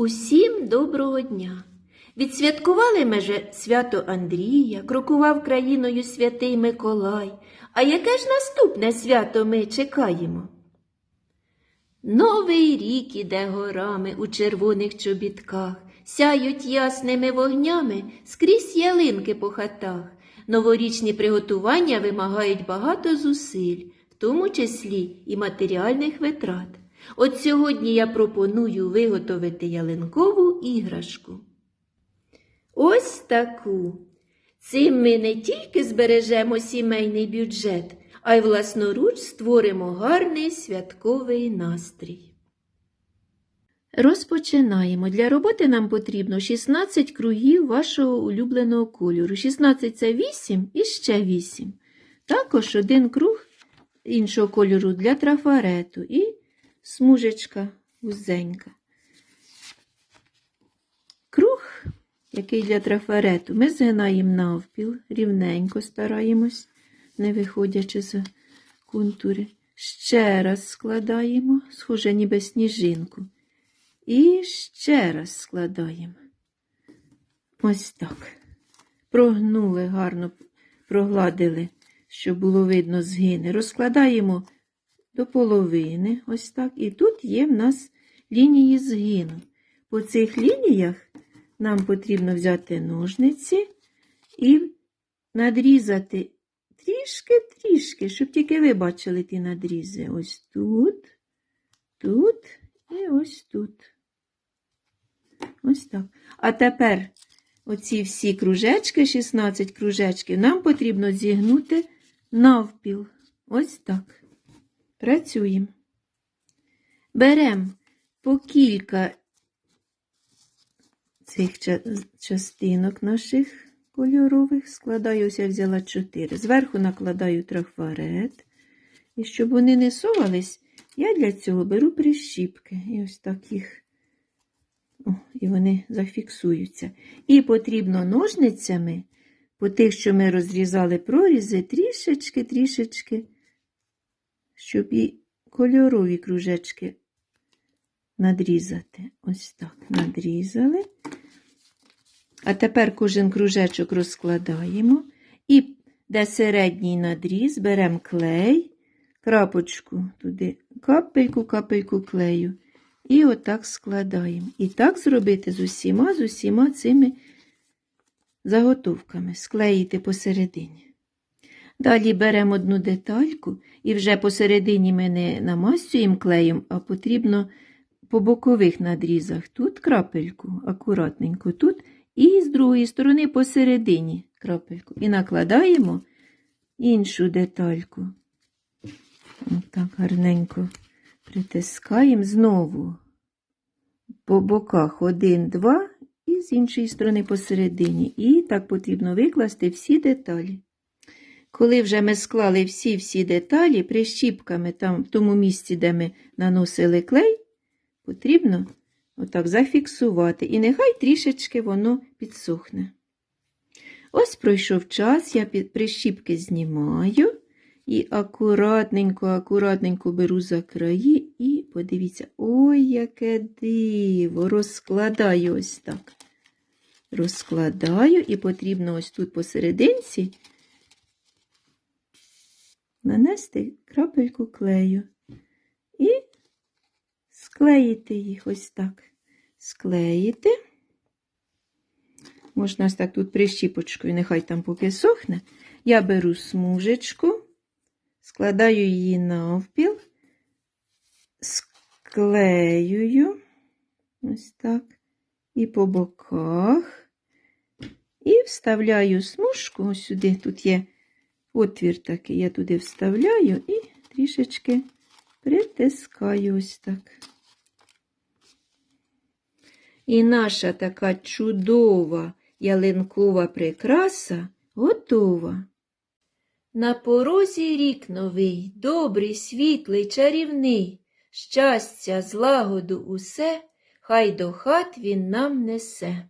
Усім доброго дня! Відсвяткували ми же свято Андрія, крокував країною святий Миколай. А яке ж наступне свято ми чекаємо? Новий рік іде горами у червоних чобітках, сяють ясними вогнями скрізь ялинки по хатах. Новорічні приготування вимагають багато зусиль, в тому числі і матеріальних витрат. От сьогодні я пропоную виготовити ялинкову іграшку. Ось таку. Цим ми не тільки збережемо сімейний бюджет, а й власноруч створимо гарний святковий настрій. Розпочинаємо. Для роботи нам потрібно 16 кругів вашого улюбленого кольору. 16 це 8 і ще 8. Також один круг іншого кольору для трафарету і смужечка вузенька. Круг, який для трафарету, ми згинаємо навпіл, рівненько стараємось, не виходячи за контури. Ще раз складаємо, схоже, ніби сніжинку. І ще раз складаємо. Ось так. Прогнули гарно, прогладили, щоб було видно згини. Розкладаємо до половини, ось так. І тут є в нас лінії згину. По цих лініях нам потрібно взяти ножниці і надрізати трішки-трішки, щоб тільки ви бачили ті надрізи. Ось тут, тут і ось тут. Ось так. А тепер оці всі кружечки, 16 кружечків, нам потрібно зігнути навпіл. Ось так. Працюємо. Беремо по кілька цих частинок наших кольорових, складаю, ось я взяла 4. Зверху накладаю трафарет. І щоб вони не совались, я для цього беру прищіпки. І ось так їх. О, і вони зафіксуються. І потрібно ножницями, по тих, що ми розрізали прорізи, трішечки, трішечки, щоб і кольорові кружечки надрізати. Ось так, надрізали. А тепер кожен кружечок розкладаємо. І де середній надріз, беремо клей, крапочку туди, капельку, капельку клею. І отак складаємо. І так зробити з усіма, з усіма цими заготовками, склеїти посередині. Далі беремо одну детальку, і вже посередині ми не намастюємо клеєм, а потрібно по бокових надрізах. Тут крапельку, акуратненько, тут, і з другої сторони посередині крапельку. І накладаємо іншу детальку. Отак гарненько притискаємо знову по боках один, два, і з іншої сторони посередині. І так потрібно викласти всі деталі. Коли вже ми склали всі-всі деталі прищіпками там, в тому місці, де ми наносили клей, потрібно отак зафіксувати. І нехай трішечки воно підсохне. Ось пройшов час, я прищіпки знімаю і акуратненько, акуратненько беру за краї і подивіться, ой, яке диво! Розкладаю ось так. Розкладаю і потрібно ось тут посерединці нанести крапельку клею і склеїти їх ось так. Склеїти. Можна ось так тут прищіпочкою, нехай там поки сохне. Я беру смужечку, складаю її навпіл, склеюю ось так, і по боках, і вставляю смужку ось сюди. Тут є отвір такий, я туди вставляю і трішечки притискаю ось так. І наша така чудова ялинкова прикраса готова. На порозі рік новий, добрий, світлий, чарівний, щастя, злагоду усе, хай до хат він нам несе.